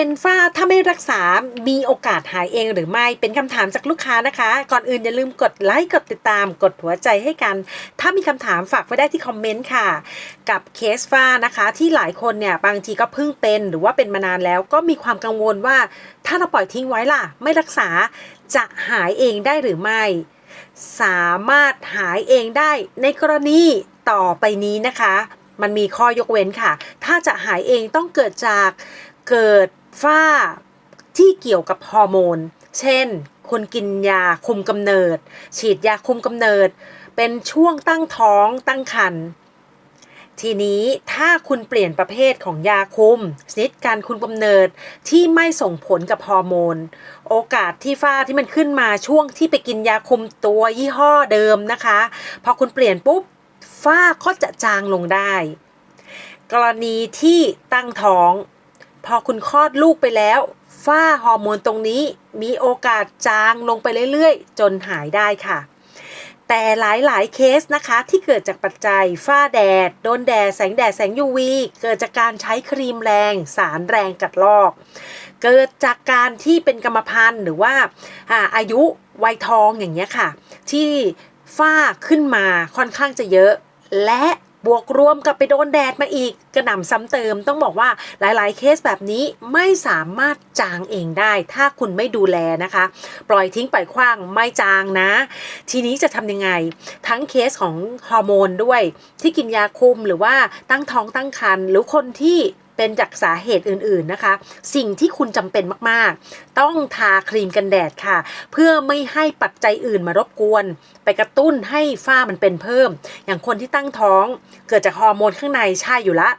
เป็นฝ้าถ้าไม่รักษา มีโอกาสหายเองหรือไม่ เป็นคำถามจากลูกค้านะคะ ก่อนอื่นอย่าลืมกดไลค์ กดติดตาม กดหัวใจให้กัน ถ้ามีคำถามฝากไว้ได้ที่คอมเมนต์ค่ะ กับเคสฝ้านะคะ ที่หลายคนเนี่ยบางทีก็เพิ่งเป็นหรือว่าเป็นมานานแล้ว ก็มีความกังวลว่า ถ้าเราปล่อยทิ้งไว้ล่ะ ไม่รักษาจะหายเองได้หรือไม่ สามารถหายเองได้ในกรณีต่อไปนี้นะคะ มันมีข้อยกเว้นค่ะ ถ้าจะหายเองต้องเกิดจาก เกิดฝ้าที่เกี่ยวกับฮอร์โมน เช่นคุณกินยาคุมกำเนิด ฉีดยาคุมกำเนิด เป็นช่วงตั้งท้องตั้งครรภ์ทีนี้ถ้าคุณเปลี่ยนประเภทของยาคุมชนิดการคุมกำเนิดที่ไม่ส่งผลกับฮอร์โมน โอกาสที่ฝ้าที่มันขึ้นมาช่วงที่ไปกินยาคุมตัวยี่ห้อเดิมนะคะ พอคุณเปลี่ยนปุ๊บฝ้าก็จะจางลงได้ กรณีที่ตั้งท้อง พอคุณคลอดลูกไปแล้ว ฝ้าฮอร์โมนตรงนี้มีโอกาสจางลงไปเรื่อยๆ จนหายได้ค่ะ แต่หลายๆเคสนะคะที่เกิดจากปัจจัย ฝ้าแดด โดนแดด แสงแดด แสง UV เกิดจากการใช้ครีมแรง สารแรงกัดลอก เกิดจากการที่เป็นกรรมพันธุ์หรือว่าอ่าอายุวัยทองอย่างเงี้ยค่ะ ที่ฝ้าขึ้นมาค่อนข้างจะเยอะ และ บวกรวมกับไปโดนแดดมาอีกกระหน่ำซ้ำเติมต้องบอกว่าหลายๆ เคสแบบนี้ไม่สามารถจางเองได้ ถ้าคุณไม่ดูแลนะคะ ปล่อยทิ้งปล่อยคว้างไม่จางนะ ทีนี้จะทำยังไง ทั้งเคสของฮอร์โมนด้วย ที่กินยาคุมหรือว่าตั้งท้องตั้งครรภ์หรือคนที่ เป็นจากสาเหตุอื่นๆนะคะ สิ่งที่คุณจำเป็นมากๆ ต้องทาครีมกันแดดค่ะ เพื่อไม่ให้ปัจจัยอื่นมารบกวน ไปกระตุ้นให้ฝ้ามันเป็นเพิ่ม อย่างคนที่ตั้งท้อง เกิดจากฮอร์โมนข้างในใช่อยู่ละ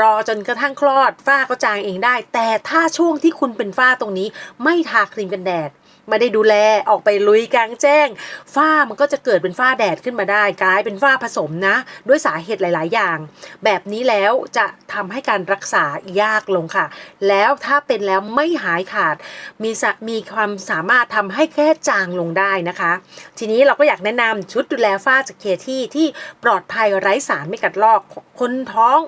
รอจนกระทั่งคลอดฝ้าก็จางเองได้ แต่ถ้าช่วงที่คุณเป็นฝ้าตรงนี้ ไม่ทาครีมกันแดด ไม่ได้ดูแลออกไปลุยกลางแจ้ง ฝ้ามันก็จะเกิดเป็นฝ้าแดดขึ้นมาได้ กลายเป็นฝ้าผสมนะ ด้วยสาเหตุหลาย ๆ อย่าง แบบนี้แล้วจะทำให้การรักษายากลงค่ะ แล้วถ้าเป็นแล้วไม่หายขาด มีสะมีความสามารถทำให้แค่จางลงได้นะคะ ทีนี้เราก็อยากแนะนำชุดดูแลฝ้าจากเคที่ที่ปลอดภัยไร้สารไม่กัดลอกคนท้อง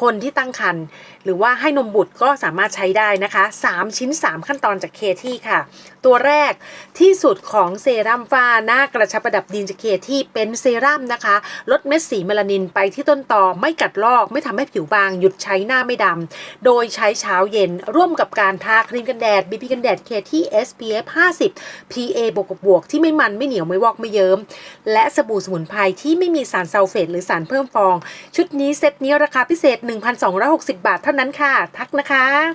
คนที่ตั้งครรภ์หรือว่าให้นมบุตรก็สามารถใช้ได้นะคะ 3 ชิ้น 3 ขั้นตอนจากเคที่ค่ะ ตัวแรกที่สุดของเซรั่มฝ้าหน้ากระชับประดับดินจากเคที่เป็นเซรั่มนะคะ ลดเม็ดสีเมลานินไปที่ต้นตอไม่กัดลอก ไม่ทำให้ผิวบาง หยุดใช้หน้าไม่ดำโดยใช้เช้าเย็น ร่วมกับการทาครีมกันแดด BB กันแดดเคที่ SPF 50 PA บวกบวกที่ไม่มันไม่เหนียวไม่วอกไม่เยิ้มและสบู่สมุนไพรที่ไม่มีสารซัลเฟตหรือสารเพิ่มฟอง ชุดนี้เซตนี้ราคาพิเศษ1,260 บาทเท่านั้นค่ะ ทักนะคะ